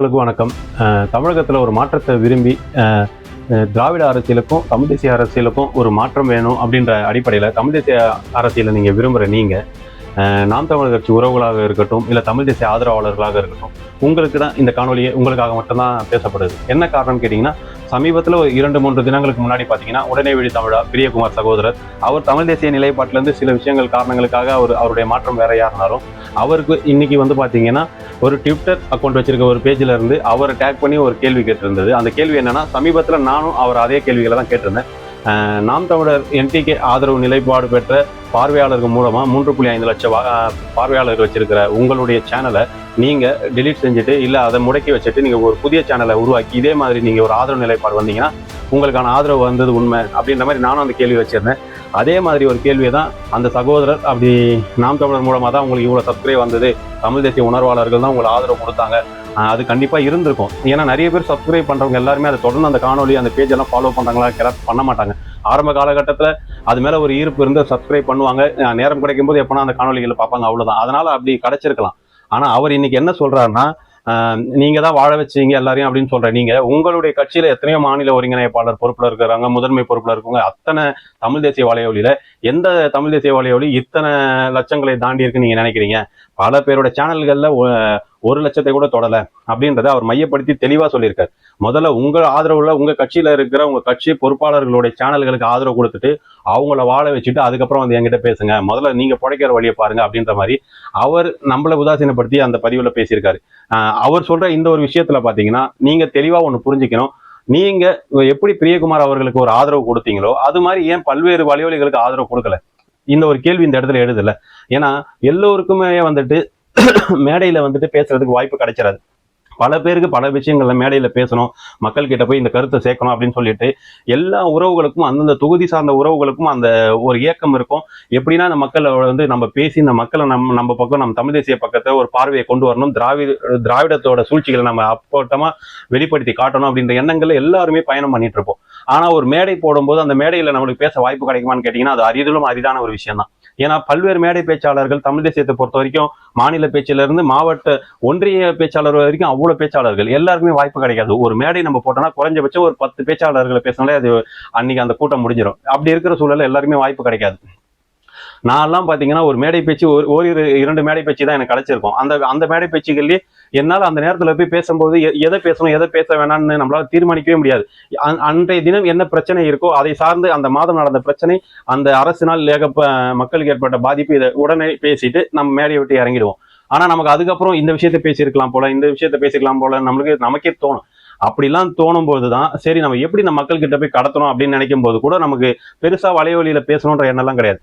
உங்களுக்கு வணக்கம். தமிழகத்தில் ஒரு மாற்றத்தை விரும்பி திராவிட அரசியலுக்கும் தமிழ் தேசிய அரசியலுக்கும் ஒரு மாற்றம் வேணும் அப்படின்ற அடிப்படையில் தமிழ் தேசிய அரசியலை நீங்கள் விரும்புகிற நீங்கள் நாம் தமிழர் கட்சி உறவுகளாக இருக்கட்டும் இல்லை தமிழ் தேசிய ஆதரவாளர்களாக இருக்கட்டும் உங்களுக்கு தான் இந்த காணொலியை உங்களுக்காக மட்டும்தான் பேசப்படுது. என்ன காரணம் கேட்டிங்கன்னா சமீபத்தில் ஒரு இரண்டு மூன்று தினங்களுக்கு முன்னாடி பார்த்தீங்கன்னா உடனே விழி தமிழா பிரியகுமார் சகோதரர். அவர் தமிழ் தேசிய நிலைப்பாட்டிலேருந்து சில விஷயங்கள் காரணங்களுக்காக அவர் அவருடைய மாற்றம் வேறையாக இருந்தாலும் அவருக்கு இன்னைக்கு வந்து பார்த்தீங்கன்னா ஒரு ட்விட்டர் அக்கௌண்ட் வச்சிருக்க ஒரு பேஜில் இருந்து அவரை டேக் பண்ணி ஒரு கேள்வி கேட்டிருந்தது. அந்த கேள்வி என்னன்னா சமீபத்தில் நானும் அவர் அதே கேள்விகளை தான் கேட்டிருந்தேன். நாம் தமிழர் என்டிகே ஆதரவு நிலைப்பாடு பெற்ற பார்வையாளர்கள் மூலமாக மூன்று புள்ளி ஐந்து லட்சம் வா- பார்வையாளர்கள் வச்சிருக்கிற உங்களுடைய சேனலை நீங்கள் டெலீட் செஞ்சுட்டு இல்லை அதை முடக்கி வச்சுட்டு நீங்கள் ஒரு புதிய சேனலை உருவாக்கி இதே மாதிரி நீங்கள் ஒரு ஆதரவு நிலைப்பாடு வந்தீங்கன்னா உங்களுக்கான ஆதரவு வந்தது உண்மை அப்படின்ற மாதிரி நானும் அந்த கேள்வி வச்சுருந்தேன். அதே மாதிரி ஒரு கேள்வியை தான் அந்த சகோதரர் அப்படி நாம் தமிழர் மூலமாக தான் உங்களுக்கு இவ்வளோ சப்ஸ்கிரைப் வந்தது. தமிழ் தேசிய உணர்வாளர்கள் தான் உங்களுக்கு ஆதரவு கொடுத்தாங்க. அது கண்டிப்பாக இருந்திருக்கும். ஏன்னா நிறைய பேர் சப்ஸ்கிரைப் பண்ணுறவங்க எல்லாருமே அதை தொடர்ந்து அந்த காணொலி அந்த பேஜெல்லாம் ஃபாலோ பண்ணுறாங்களா கிளப் பண்ண மாட்டாங்க. ஆரம்ப காலகட்டத்தில் அது மேலே ஒரு ஈர்ப்பு இருந்து சப்ஸ்கிரைப் பண்ணுவாங்க. நேரம் கிடைக்கும் போது எப்போனா அந்த காணொலிகளை பார்ப்பாங்க அவ்வளோதான் அதனால அப்படி கிடச்சிருக்கலாம். ஆனால் அவர் இன்னைக்கு என்ன சொல்றாருன்னா நீங்க தான் வாழ வச்சீங்க எல்லாரையும் அப்படின்னு சொல்ற நீங்க உங்களுடைய கட்சியில எத்தனையோ மாநில ஒருங்கிணைப்பாளர் பொறுப்புல இருக்கிறாங்க முதன்மை பொறுப்புல இருக்கவங்க அத்தனை தமிழ் தேசிய வலையொலியில எந்த தமிழ் தேசிய வலையொலி இத்தனை லட்சங்களை தாண்டி இருக்குன்னு நீங்க நினைக்கிறீங்க? பல பேரோட சேனல்கள்ல ஒரு லட்சத்தை கூட தொடல. அப்படின்றத அவர் மையப்படுத்தி தெளிவா சொல்லியிருக்காரு. முதல்ல உங்க ஆதரவுல உங்க கட்சியில இருக்கிற உங்க கட்சி பொறுப்பாளர்களுடைய சேனல்களுக்கு ஆதரவு கொடுத்துட்டு அவங்கள வாழ வச்சுட்டு அதுக்கப்புறம் வந்து என்கிட்ட பேசுங்க. முதல்ல நீங்க பிழைக்கிற வழியை பாருங்க அப்படின்ற மாதிரி அவர் நம்மளை உதாசீனப்படுத்தி அந்த பதிவுல பேசியிருக்காரு. அவர் சொல்ற இந்த ஒரு விஷயத்துல பாத்தீங்கன்னா நீங்க தெளிவா ஒண்ணு புரிஞ்சுக்கணும். நீங்க எப்படி பிரியகுமார் அவர்களுக்கு ஒரு ஆதரவு கொடுத்தீங்களோ அது மாதிரி ஏன் பல்வேறு வலைவலிகளுக்கு ஆதரவு கொடுக்கல? இந்த ஒரு கேள்வி இந்த இடத்துல எழுதல. ஏன்னா எல்லோருக்குமே வந்துட்டு மேடையில வந்துட்டு பேசுறதுக்கு வாய்ப்பு கிடைச்சிடாது பல பேருக்கு பல விஷயங்கள்ல மேடையில் பேசணும் மக்கள் கிட்ட போய் இந்த கருத்தை சேர்க்கணும் அப்படின்னு சொல்லிட்டு எல்லா உறவுகளுக்கும் அந்தந்த தொகுதி சார்ந்த உறவுகளுக்கும் அந்த ஒரு இயக்கம் இருக்கும். எப்படின்னா அந்த மக்களை வந்து நம்ம பேசி இந்த மக்களை நம்ம நம்ம பக்கம் நம்ம தமிழ் தேசிய பக்கத்தை ஒரு பார்வையை கொண்டு வரணும். திராவிட திராவிடத்தோட சூழ்ச்சிகளை நம்ம அப்போட்டமாக வெளிப்படுத்தி காட்டணும் அப்படின்ற எண்ணங்கள்ல எல்லாருமே பயணம் பண்ணிட்டு இருப்போம். ஆனால் ஒரு மேடை போடும்போது அந்த மேடையில் நம்மளுக்கு பேச வாய்ப்பு கிடைக்குமான்னு கேட்டிங்கன்னா அது அரிதிலும் அரிதான ஒரு விஷயம் தான் ஏன்னா பல்வேறு மேடை பேச்சாளர்கள் தமிழ் தேசியத்தை பொறுத்த வரைக்கும் மாநில பேச்சிலிருந்து மாவட்ட ஒன்றிய பேச்சாளர் வரைக்கும் அவ்வளவு பேச்சாளர்கள். எல்லாருக்குமே வாய்ப்பு கிடைக்காது. ஒரு மேடை நம்ம போட்டோம்னா குறைஞ்சபட்சம் ஒரு பத்து பேச்சாளர்களை பேசினாலே அது அன்னைக்கு அந்த கூட்டம் முடிஞ்சிடும் அப்படி இருக்கிற சூழலில் எல்லாருமே வாய்ப்பு கிடைக்காது. நான்லாம் பார்த்தீங்கன்னா ஒரு மேடை பேச்சு ஒரு ஓரிரு இரண்டு மேடை பேச்சு தான் எனக்கு கிடச்சிருக்கும். அந்த அந்த மேடை பேச்சுகள்லேயே என்னால் அந்த நேரத்தில் போய் பேசும்போது எ- எதை பேசணும் எதை பேச வேணாம்னு நம்மளால தீர்மானிக்கவே முடியாது. அன்றைய தினம் என்ன பிரச்சனை இருக்கோ அதை சார்ந்து அந்த மாதம் நடந்த பிரச்சனை அந்த அரசினால் ஏக மக்களுக்கு ஏற்பட்ட பாதிப்பு இதை உடனே பேசிட்டு நம்ம மேடையை விட்டு இறங்கிடுவோம். ஆனால் நமக்கு அதுக்கப்புறம் இந்த விஷயத்தை பேசியிருக்கலாம் போல இந்த விஷயத்தை பேசிக்கலாம் போல நம்மளுக்கு நமக்கே தோணும். அப்படிலாம் தோணும் போது தான் சரி நம்ம எப்படி நம்ம மக்கள் கிட்ட போய் கடத்தணும் அப்படின்னு நினைக்கும் போது கூட நமக்கு பெருசாக வலைவழியில் பேசணுன்ற எண்ணம்லாம் கிடையாது.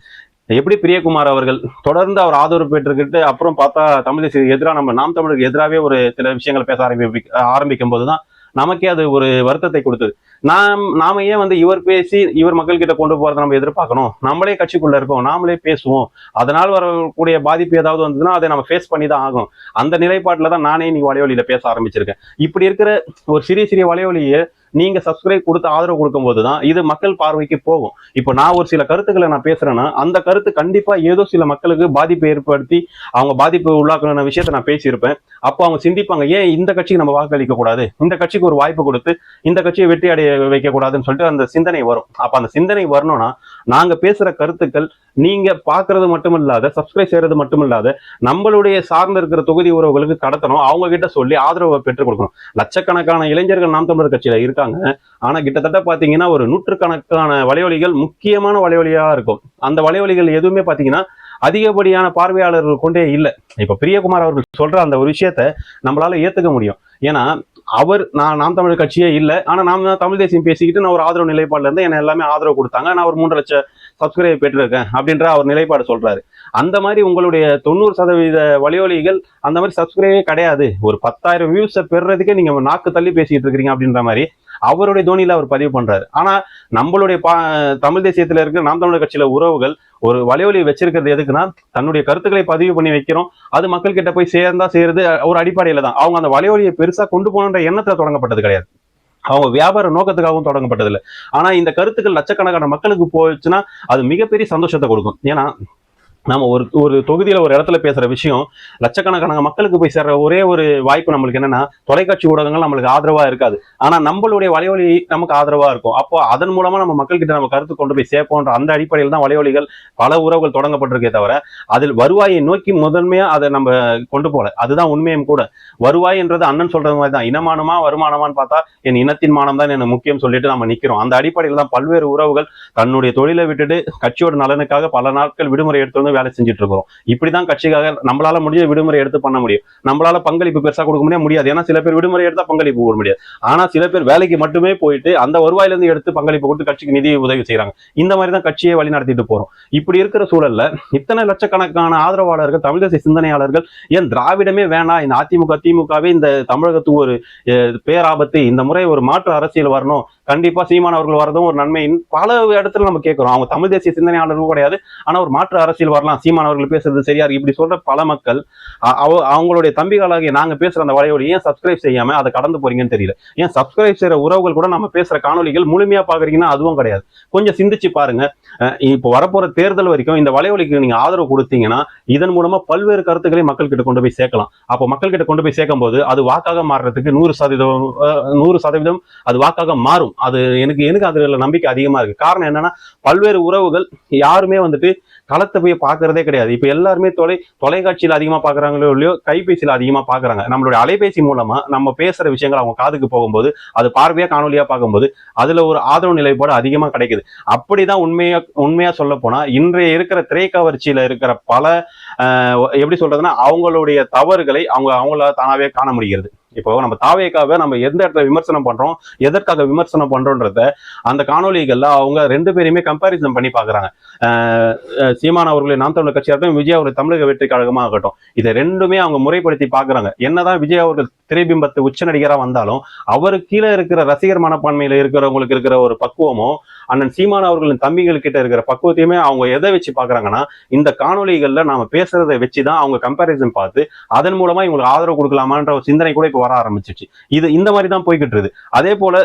எப்படி பிரியகுமார் அவர்கள் தொடர்ந்து அவர் ஆதரவு பெற்றுக்கிட்டு அப்புறம் பார்த்தா தமிழ் எதிராக நம்ம நாம் தமிழுக்கு எதிராகவே ஒரு சில விஷயங்களை பேச ஆரம்பி ஆரம்பிக்கும் போதுதான் நமக்கே அது ஒரு வருத்தத்தை கொடுத்தது. நாம் நாம ஏன் வந்து இவர் பேசி இவர் மக்கள் கிட்ட கொண்டு போறதை நம்ம எதிர்பார்க்கணும்? நம்மளே கட்சிக்குள்ள இருக்கோம் நாமளே பேசுவோம். அதனால் வரக்கூடிய பாதிப்பு ஏதாவது வந்ததுன்னா அதை நம்ம ஃபேஸ் பண்ணி தான் ஆகும் அந்த நிலைப்பாட்டில் தான் நானே நீ வலைவலியில பேச ஆரம்பிச்சிருக்கேன். இப்படி இருக்கிற ஒரு சிறிய சிறிய வலைவலியை நீங்க சப்ஸ்கிரைப் கொடுத்து ஆதரவு கொடுக்கும்போது தான் இது மக்கள் பார்வைக்கு போகும். இப்போ நான் ஒரு சில கருத்துக்களை நான் பேசுறேன்னா அந்த கருத்து கண்டிப்பா ஏதோ சில மக்களுக்கு பாதிப்பை ஏற்படுத்தி அவங்க பாதிப்பு உள்ளாக்குன விஷயத்த நான் பேசியிருப்பேன். அப்போ அவங்க சிந்திப்பாங்க ஏன் இந்த கட்சிக்கு நம்ம வாக்களிக்க கூடாது? இந்த கட்சிக்கு ஒரு வாய்ப்பு கொடுத்து இந்த கட்சியை வெற்றி அடைய வைக்க கூடாதுன்னு சொல்லிட்டு அந்த சிந்தனை வரும். அப்ப அந்த சிந்தனை வரணும்னா நாங்க பேசுற கருத்துக்கள் நீங்க பாக்குறது மட்டும் இல்லாத சப்ஸ்கிரைப் செய்யறது மட்டும் இல்லாத நம்மளுடைய சார்ந்து இருக்கிற தொகுதி உறவுகளுக்கு கடத்தணும். அவங்க கிட்ட சொல்லி ஆதரவை பெற்றுக் கொடுக்கணும். லட்சக்கணக்கான இளைஞர்கள் நாம் தமிழர் கட்சியில இருக்காங்க. ஆனா கிட்டத்தட்ட பாத்தீங்கன்னா ஒரு நூற்றுக்கணக்கான வலைவலிகள் முக்கியமான வலைவலியா இருக்கும். அந்த வலைவலிகள் எதுவுமே பாத்தீங்கன்னா அதிகப்படியான பார்வையாளர்கள் கொண்டே இல்லை. இப்ப பிரியகுமார் அவர்கள் சொல்ற அந்த ஒரு விஷயத்த நம்மளால ஏத்துக்க முடியும். ஏன்னா அவர் நான் நாம் தமிழ் கட்சியே இல்லை. ஆனா நாம் தமிழ் தேசியம் பேசிக்கிட்டு நான் ஒரு ஆதரவு நிலைப்பாடுல இருந்து என்ன எல்லாமே ஆதரவு கொடுத்தாங்க. நான் ஒரு மூன்று லட்சம் சப்ஸ்கிரைப் பெற்றிருக்கேன் அப்படின்ற அவர் நிலைப்பாடு சொல்றாரு. அந்த மாதிரி உங்களுடைய தொண்ணூறு சதவீத வழியொலிகள் அந்த மாதிரி சப்ஸ்கிரைபே கிடையாது. ஒரு பத்தாயிரம் வியூஸை பெறுறதுக்கே நீங்க நாக்கு தள்ளி பேசிட்டு இருக்கிறீங்க அப்படின்ற மாதிரி அவருடைய தோனியில அவர் பதிவு பண்றாரு. ஆனா நம்மளுடைய பா தமிழ் தேசியத்துல இருக்கிற நாம் தமிழர் கட்சியில உறவுகள் ஒரு வலைவலி வச்சிருக்கிறது எதுக்குன்னா தன்னுடைய கருத்துக்களை பதிவு பண்ணி வைக்கிறோம். அது மக்கள் கிட்ட போய் சேர்ந்தா செய்யறது ஒரு அடிப்படையில தான் அவங்க அந்த வலையொலியை பெருசா கொண்டு போகணுன்ற எண்ணத்துல தொடங்கப்பட்டது கிடையாது. அவங்க வியாபார நோக்கத்துக்காகவும் தொடங்கப்பட்டதில்லை. ஆனா இந்த கருத்துக்கள் லட்சக்கணக்கான மக்களுக்கு போச்சுன்னா அது மிகப்பெரிய சந்தோஷத்தை கொடுக்கும். ஏன்னா நம்ம ஒரு ஒரு தொகுதியில் ஒரு இடத்துல பேசுகிற விஷயம் லட்சக்கணக்கான மக்களுக்கு போய் சேர்ற ஒரே ஒரு வாய்ப்பு நம்மளுக்கு என்னன்னா தொலைக்காட்சி ஊடகங்கள் நம்மளுக்கு ஆதரவாக இருக்காது. ஆனால் நம்மளுடைய வலைவலி நமக்கு ஆதரவாக இருக்கும். அப்போ அதன் மூலமாக நம்ம மக்கள்கிட்ட நம்ம கருத்து கொண்டு போய் சேர்ப்போன்ற அந்த அடிப்படையில் தான் வலைவலிகள் பல உறவுகள் தொடங்கப்பட்டிருக்கே தவிர அதில் வருவாயை நோக்கி முதன்மையாக அதை நம்ம கொண்டு போகல. அதுதான் உண்மையும் கூட. வருவாய் என்றது அண்ணன் சொல்கிறது மாதிரி தான். இனமானமா வருமானமான்னு பார்த்தா என் இனத்தின் மானம் தான் என்ன முக்கியம் சொல்லிட்டு நம்ம நிற்கிறோம் அந்த அடிப்படையில் தான் பல்வேறு உறவுகள் தன்னுடைய தொழிலை விட்டுட்டு கட்சியோட நலனுக்காக பல நாட்கள் விடுமுறை எடுத்து வந்து வேலை செஞ்சுட்டு இருக்கிறோம் இப்படிதான் கட்சிக்காக நம்மளால முடிஞ்ச விடுமுறை எடுத்து பண்ண முடியும். நம்மளால பங்களிப்பு பெருசா கொடுக்க முடியாது முடியாது. ஏன்னா சில பேர் விடுமுறை எடுத்தா பங்களிப்பு கொடுக்க முடியாது. ஆனா சில பேர் வேலைக்கு மட்டுமே போயிட்டு அந்த வருவாயில இருந்து எடுத்து பங்களிப்பு கொடுத்து கட்சிக்கு நிதி உதவி செய்றாங்க. இந்த மாதிரி தான் கட்சியை வழி நடத்திட்டு போறோம். இப்படி இருக்கிற சூழல்ல இத்தனை லட்சக்கணக்கான ஆதரவாளர்கள் தமிழக சிந்தனையாளர்கள் ஏன் திராவிடமே வேணாம்? இந்த அதிமுக திமுகவே இந்த தமிழகத்துக்கு ஒரு பேராபத்து இந்த முறை ஒரு மாற்று அரசியல் வரணும். கண்டிப்பா சீமான் அவர்கள் வரதும் ஒரு நன்மையின் பல இடத்துல நம்ம கேட்கிறோம் அவங்க தமிழ் தேசிய சிந்தனையாளர்களும் கிடையாது. ஆனா ஒரு மாற்று அரசியல் வரலாம் சீமான் அவர்கள் பேசுறது சரியா இருக்கு. இப்படி சொல்ற பல மக்கள் அவ- அவங்களுடைய தம்பிகளாகிய நாங்க பேசுற அந்த வலையோடு ஏன் சப்ஸ்கிரைப் செய்யாம அதை கடந்து போறீங்கன்னு தெரியல. ஏன் சப்ஸ்கிரைப் செய்யற உறவுகள் கூட நம்ம பேசுற காணொலிகள் முழுமையா பாக்குறீங்கன்னா அதுவும் கிடையாது. கொஞ்சம் சிந்திச்சு பாருங்க. இப்போ வரப்போற தேர்தல் வரைக்கும் இந்த வலைவலிக்கு நீங்க ஆதரவு கொடுத்தீங்கன்னா இதன் மூலமா பல்வேறு கருத்துக்களை மக்கள் கிட்ட கொண்டு போய் சேர்க்கலாம். அப்போ மக்கள் கிட்ட கொண்டு போய் சேர்க்கும் போது அது வாக்காக மாறுறதுக்கு நூறு சதவீதம் நூறு சதவீதம் அது வாக்காக மாறும். அது எனக்கு எனக்கு அதுல நம்பிக்கை அதிகமா இருக்கு. காரணம் என்னன்னா பல்வேறு உறவுகள் யாருமே வந்துட்டு களத்தை போய் பார்க்கறதே கிடையாது. இப்போ எல்லாருமே தொலை தொலைக்காட்சியில் அதிகமாக பார்க்குறாங்களோ இல்லையோ கைபேசியில் அதிகமாக பார்க்குறாங்க. நம்மளுடைய அலைபேசி மூலமாக நம்ம பேசுகிற விஷயங்கள் அவங்க காதுக்கு போகும்போது அது பார்வையாக காணொலியாக பார்க்கும்போது அதில் ஒரு ஆதரவு நிலைப்பாடு அதிகமாக கிடைக்குது. அப்படிதான் உண்மையாக உண்மையாக சொல்ல போனால் இன்றைய இருக்கிற திரைக்கவர்ச்சியில் இருக்கிற பல எப்படி சொல்கிறதுனா அவங்களுடைய தவறுகளை அவங்க அவங்கள தானாகவே காண முடிகிறது. இப்போ நம்ம தாவேக்காவை நம்ம எந்த இடத்துல விமர்சனம் பண்றோம் எதற்காக விமர்சனம் பண்றோன்றத அந்த காணொலிகள்ல அவங்க ரெண்டு பேரையுமே கம்பாரிசன் பண்ணி பாக்குறாங்க ஆஹ் சீமான் அவர்களை நாம் தமிழர் கட்சியாகட்டும் விஜய் அவர்கள் தமிழக வெற்றி கழகமாக ஆகட்டும் இதை ரெண்டுமே அவங்க முறைப்படுத்தி பாக்குறாங்க என்னதான் விஜய் அவர்கள் திரைபிம்பத்து உச்ச நடிகராக வந்தாலும் அவருக்கு கீழே இருக்கிற ரசிகர் மனப்பான்மையில இருக்கிறவங்களுக்கு இருக்கிற ஒரு பக்குவமோ அண்ணன் சீமான் அவர்களின் தம்பிகள் கிட்ட இருக்கிற பக்குவத்தையுமே அவங்க எதை வச்சு பார்க்குறாங்கன்னா இந்த காணொலிகளில் நாம் பேசுறதை வச்சுதான் அவங்க கம்பேரிசன் பார்த்து அதன் மூலமாக இவங்களுக்கு ஆதரவு கொடுக்கலாமான்ற ஒரு சிந்தனை கூட இப்போ வர ஆரம்பிச்சிச்சு இது இந்த மாதிரி தான் போய்கிட்டு இருக்குது அதே போல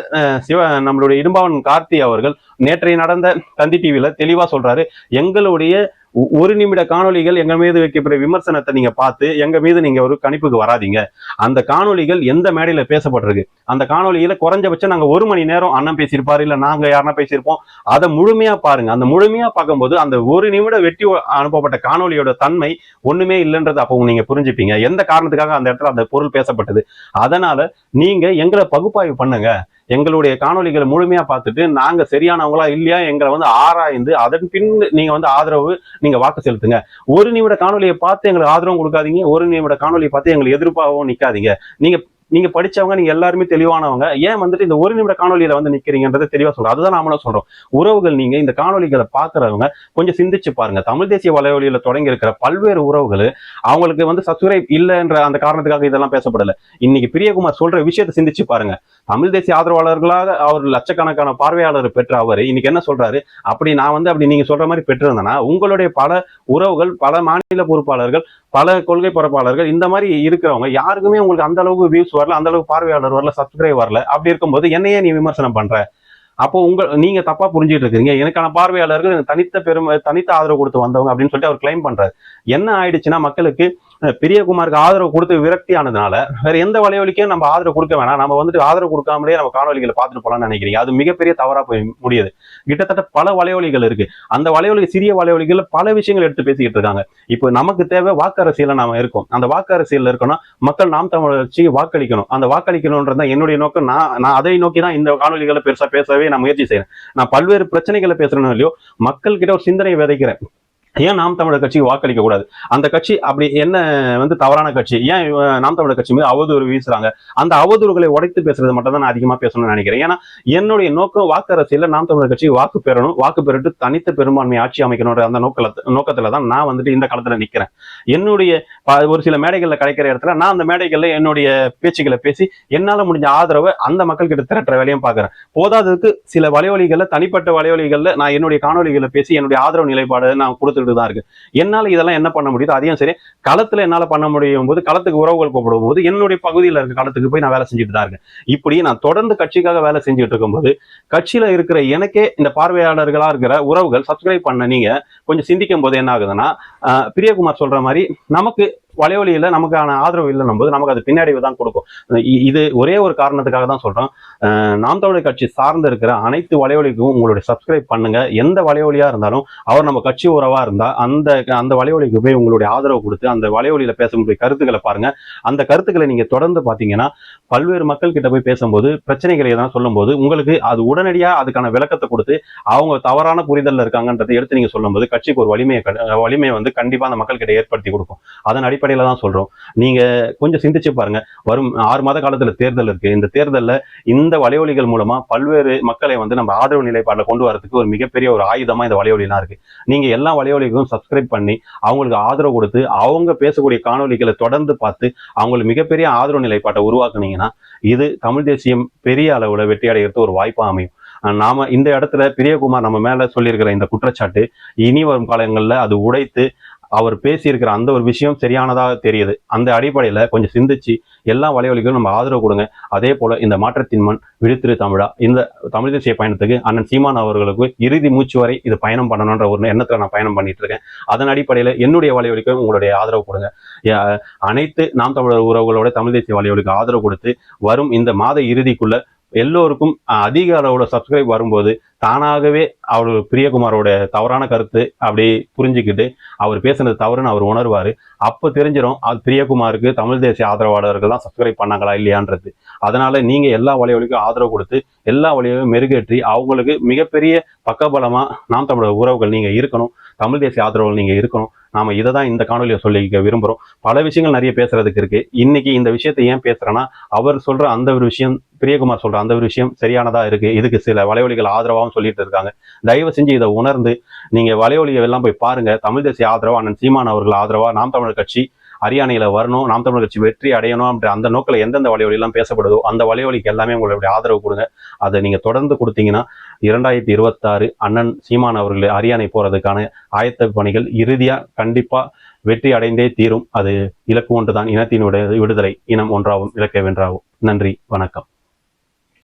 சிவ நம்மளுடைய இடும்பாவன் கார்த்தி அவர்கள் நேற்றைய நடந்த தந்தி டிவியில் தெளிவாக சொல்றாரு எங்களுடைய ஒரு நிமிட காணொளிகள் எங்க மீது வைக்கப்படுற விமர்சனத்தை நீங்க பார்த்து எங்க மீது நீங்க ஒரு கணிப்புக்கு வராதீங்க. அந்த காணொலிகள் எந்த மேடையில பேசப்பட்டிருக்கு? அந்த காணொலியில குறைஞ்சபட்சம் நாங்க ஒரு மணி நேரம் அண்ணன் பேசியிருப்பாரு இல்ல நாங்க யாருன்னா பேசியிருப்போம். அதை முழுமையா பாருங்க. அந்த முழுமையா பார்க்கும்போது அந்த ஒரு நிமிட வெட்டி அனுப்பப்பட்ட காணொலியோட தன்மை ஒண்ணுமே இல்லைன்றது அப்போ நீங்க புரிஞ்சுப்பீங்க. எந்த காரணத்துக்காக அந்த இடத்துல அந்த பொருள் பேசப்பட்டது? அதனால நீங்க எங்களை பகுப்பாய்வு பண்ணுங்க. எங்களுடைய காணொளிகளை முழுமையா பார்த்துட்டு நாங்க சரியானவங்களா இல்லையா எங்களை வந்து ஆராய்ந்து அதன் பின் நீங்க வந்து ஆதரவு நீங்க வாக்கு செலுத்துங்க. ஒரு நிமிட காணொலியை பார்த்து எங்களுக்கு ஆதரவும் கொடுக்காதீங்க. ஒரு நிமிட காணொலியை பார்த்து எங்களுக்கு எதிர்ப்பாகவும் நிக்காதீங்க. நீங்க நீங்க படிச்சவங்க நீங்க எல்லாருமே தெளிவானவங்க. ஏன் வந்துட்டு இந்த ஒரு நிமிட காணொலியில வந்து நிக்கிறீங்கன்றத தெளிவா சொல்றோம். அதுதான் நாமளும் சொல்றோம். உறவுகள் நீங்க இந்த காணொலிகளை பாக்குறவங்க கொஞ்சம் சிந்திச்சு பாருங்க. தமிழ் தேசிய வலைவழியில தொடங்கி இருக்கிற பல்வேறு உறவுகள் அவங்களுக்கு வந்து சப்ஸ்கிரைப் இல்லைன்ற அந்த காரணத்துக்காக இதெல்லாம் பேசப்படல. இன்னைக்கு பிரியகுமார் சொல்ற விஷயத்தை சிந்திச்சு பாருங்க. தமிழ் தேசிய ஆதரவாளர்களாக அவர் லட்சக்கணக்கான பார்வையாளர் பெற்ற அவர் இன்னைக்கு என்ன சொல்றாரு? அப்படி நான் வந்து அப்படி நீங்க சொல்ற மாதிரி பெற்றிருந்தேன்னா உங்களுடைய பல உறவுகள் பல மாநில பொறுப்பாளர்கள் பல கொள்கை பரப்பாளர்கள் இந்த மாதிரி இருக்கிறவங்க யாருக்குமே உங்களுக்கு அந்த அளவுக்கு வியூஸ் வரல அந்த அளவுக்கு பார்வையாளர் வரல சப்ஸ்கிரைப் வரல அப்படி இருக்கும்போது என்னையே நீ விமர்சனம் பண்ற? அப்போ உங்க நீங்க தப்பா புரிஞ்சுட்டு இருக்கீங்க. எனக்கான பார்வையாளர்கள் எனக்கு தனித்த பெருமை தனித்த ஆதரவு கொடுத்து வந்தவங்க அப்படின்னு சொல்லிட்டு அவர் கிளைம் பண்றாரு. என்ன ஆயிடுச்சுன்னா மக்களுக்கு பெரியகுமாருக்கு ஆதரவு கொடுத்து விரக்தி ஆனதுனால வேற எந்த வலைவலிக்கும் நம்ம ஆதரவு கொடுக்க வேணாம். நம்ம வந்துட்டு ஆதரவு கொடுக்காமலே நம்ம காணொலிகளை பார்த்துட்டு போலாம்னு நினைக்கிறீங்க. அது மிகப்பெரிய தவறா போய் முடியுது. கிட்டத்தட்ட பல வலைவலிகள் இருக்கு. அந்த வலைவலி சிறிய வலைவலிகள் பல விஷயங்கள் எடுத்து பேசிக்கிட்டு இருக்காங்க. இப்போ நமக்கு தேவை வாக்கு அரசியல நாம இருக்கோம். அந்த வாக்கு அரசியல் இருக்கணும்னா மக்கள் நாம் தமிழர்ச்சி வாக்களிக்கணும். அந்த வாக்களிக்கணும்ன்றது தான் என்னுடைய நோக்கம். நான் நான் அதை நோக்கி தான் இந்த காணொலிகளை பெருசா பேசவே நான் முயற்சி செய்யறேன் நான் பல்வேறு பிரச்சனைகளை பேசுறேனோ இல்லையோ மக்கள் கிட்ட ஒரு சிந்தனை விதைக்கிறேன். ஏன் நாம் தமிழர் கட்சிக்கு வாக்களிக்க கூடாது? அந்த கட்சி அப்படி என்ன வந்து தவறான கட்சி? ஏன் நாம் தமிழர் கட்சி மீது அவதூறு வீசுறாங்க? அந்த அவதூறுகளை உடைத்து பேசுறது மட்டும் தான் நான் அதிகமா பேசணும்னு நினைக்கிறேன். ஏன்னா என்னுடைய நோக்கம் வாக்கு நாம் தமிழர் கட்சி வாக்கு பெறணும் வாக்கு பெறட்டு தனித்த பெரும்பான்மை ஆட்சி அமைக்கணுன்ற அந்த நோக்கல நோக்கத்துல தான் நான் வந்துட்டு இந்த களத்துல நிக்கிறேன். என்னுடைய ஒரு சில மேடைகள்ல கிடைக்கிற இடத்துல நான் அந்த மேடைகள்ல என்னுடைய பேச்சுக்களை பேசி என்னால முடிஞ்ச ஆதரவை அந்த மக்கள் கிட்ட திரட்டுற வேலையும் பாக்குறேன். போதாததுக்கு சில வலைவலிகள்ல தனிப்பட்ட வலைவலிகள்ல நான் என்னுடைய காணொலிகளை பேசி என்னுடைய ஆதரவு நிலைப்பாடு நான் கொடுத்து கொடுத்துட்டு தான் இருக்கு. என்னால் இதெல்லாம் என்ன பண்ண முடியுது அதையும் சரி களத்தில் என்னால் பண்ண முடியும் போது களத்துக்கு உறவுகள் கூப்பிடும் போது என்னுடைய பகுதியில் இருக்க களத்துக்கு போய் நான் வேலை செஞ்சுட்டு தான் இருக்கேன். இப்படி நான் தொடர்ந்து கட்சிக்காக வேலை செஞ்சுட்டு இருக்கும்போது கட்சியில இருக்கிற எனக்கே இந்த பார்வையாளர்களா இருக்கிற உறவுகள் சப்ஸ்கிரைப் பண்ண நீங்க கொஞ்சம் சிந்திக்கும் போது என்ன ஆகுதுன்னா பிரியகுமார் சொல்ற மாதிரி நமக்கு வலைவலியில நமக்கான ஆதரவு இல்லைன்னும் போது நமக்கு அது பின்னடைவு தான் கொடுக்கும். இது ஒரே ஒரு காரணத்துக்காக தான் சொல்கிறோம் நாம் தமிழர் கட்சி சார்ந்து இருக்கிற அனைத்து வலைவலிக்கும் உங்களுடைய சப்ஸ்கிரைப் பண்ணுங்க. எந்த வலைவலியா இருந்தாலும் அவர் நம்ம கட்சி உறவா இருந்தா அந்த அந்த வலைவலிக்கு போய் உங்களுடைய ஆதரவு கொடுத்து அந்த வலைவலியில பேசக்கூடிய கருத்துக்களை பாருங்க. அந்த கருத்துக்களை நீங்க தொடர்ந்து பாத்தீங்கன்னா பல்வேறு மக்கள் கிட்ட போய் பேசும்போது பிரச்சனைகளை எதனா சொல்லும்போது உங்களுக்கு அது உடனடியா அதுக்கான விளக்கத்தை கொடுத்து அவங்க தவறான புரிதலில் இருக்காங்கன்றதை எடுத்து நீங்க சொல்லும்போது கட்சிக்கு ஒரு வலிமையை வலிமையை வந்து கண்டிப்பா அந்த மக்கள்கிட்ட ஏற்படுத்தி கொடுக்கும். அதன் தான் சொல்றோம். நீங்கள் கொஞ்சம் சிந்திச்சு பாருங்க. வரும் ஆறு மாத காலத்தில் தேர்தல் இருக்கு. இந்த தேர்தலில் இந்த வலையொலிகள் மூலமாக பல்வேறு மக்களை வந்து நம்ம ஆதரவு நிலைப்பாட்டில் கொண்டு வரதுக்கு ஒரு மிகப்பெரிய ஒரு ஆயுதமா இந்த வலையொலிலாம் இருக்கு. நீங்க எல்லா வலையொலிகளும் சப்ஸ்கிரைப் பண்ணி அவங்களுக்கு ஆதரவு கொடுத்து அவங்க பேசக்கூடிய காணொலிகளை தொடர்ந்து பார்த்து அவங்களுக்கு மிகப்பெரிய ஆதரவு நிலைப்பாட்டை உருவாக்குனீங்கன்னா இது தமிழ் தேசியம் பெரிய அளவில் வெற்றி அடைகிறது ஒரு வாய்ப்பா அமையும். நாம இந்த இடத்துல பிரியகுமார் நம்ம மேல சொல்லியிருக்கிற இந்த குற்றச்சாட்டு இனி வரும் காலங்களில் அது உடைத்து அவர் பேசியிருக்கிற அந்த ஒரு விஷயம் சரியானதாக தெரியுது. அந்த அடிப்படையில் கொஞ்சம் சிந்திச்சு எல்லா வலைவலிகளும் நம்ம ஆதரவு கொடுங்க. அதே போல் இந்த மாற்றத்தின் மண் விழுத்திரு தமிழா இந்த தமிழ் தேசிய பயணத்துக்கு அண்ணன் சீமான் அவர்களுக்கு இறுதி மூச்சு வரை இது பயணம் பண்ணணுன்ற ஒரு எண்ணத்தில் நான் பயணம் பண்ணிட்டு இருக்கேன் அதன் அடிப்படையில் என்னுடைய வலைவலிக்கு உங்களுடைய ஆதரவு கொடுங்க. அனைத்து நாம் தமிழர் உறவுகளோட தமிழ் தேசிய வலைவலிக்கு ஆதரவு கொடுத்து வரும் இந்த மாத இறுதிக்குள்ள எல்லோருக்கும் அதிக அளவுல சப்ஸ்கிரைப் வரும்போது தானாகவே அவர் பிரியகுமாரோட தவறான கருத்து அப்படி புரிஞ்சுக்கிட்டு அவர் பேசுனது தவறுன்னு அவர் உணர்வார். அப்போ தெரிஞ்சிடும் அது பிரியகுமாருக்கு தமிழ் தேசிய ஆதரவாளர்கள் தான் சப்ஸ்கிரைப் பண்ணாங்களா இல்லையான்றது. அதனால நீங்கள் எல்லா வழிவழிக்கும் ஆதரவு கொடுத்து எல்லா வழியையும் மெருகேற்றி அவங்களுக்கு மிகப்பெரிய பக்கபலமாக நாம் தமிழர் உறவுகள் நீங்கள் இருக்கணும் தமிழ் தேசிய ஆதரவுகள் நீங்கள் இருக்கணும். நாம இதை தான் இந்த காணொலியை சொல்லிக்க விரும்புறோம். பல விஷயங்கள் நிறைய பேசுறதுக்கு இருக்கு. இன்னைக்கு இந்த விஷயத்தை ஏன் பேசுறேன்னா அவர் சொல்ற அந்த ஒரு விஷயம் பிரியகுமார் சொல்ற அந்த ஒரு விஷயம் சரியானதா இருக்கு. இதுக்கு சில வலைவலிகள் ஆதரவாகவும் சொல்லிட்டு இருக்காங்க. தயவு செஞ்சு இதை உணர்ந்து நீங்க வலைவலியை எல்லாம் போய் பாருங்க. தமிழ் தேசிய ஆதரவா அண்ணன் சீமான் அவர்கள் ஆதரவா நாம் தமிழர் கட்சி அரியானையில வரணும் நாம் தமிழர் கட்சி வெற்றி அடையணும் அப்படின்ற அந்த நோக்கில் எந்தெந்த வலைவலி எல்லாம் பேசப்படுதோ அந்த வலைவலிக்கு எல்லாமே உங்களுடைய ஆதரவு கொடுங்க. அதை நீங்க தொடர்ந்து கொடுத்தீங்கன்னா இரண்டாயிரத்தி இருபத்தாறு அண்ணன் சீமான் அவர்கள் அரியணை போறதுக்கான ஆயத்த பணிகள் இறுதியா கண்டிப்பா வெற்றி அடைந்தே தீரும். அது இலக்கு ஒன்றுதான். இனத்தின் விடுதலை இனம் ஒன்றாகவும் இலக்கை வென்றாகும். நன்றி. வணக்கம்.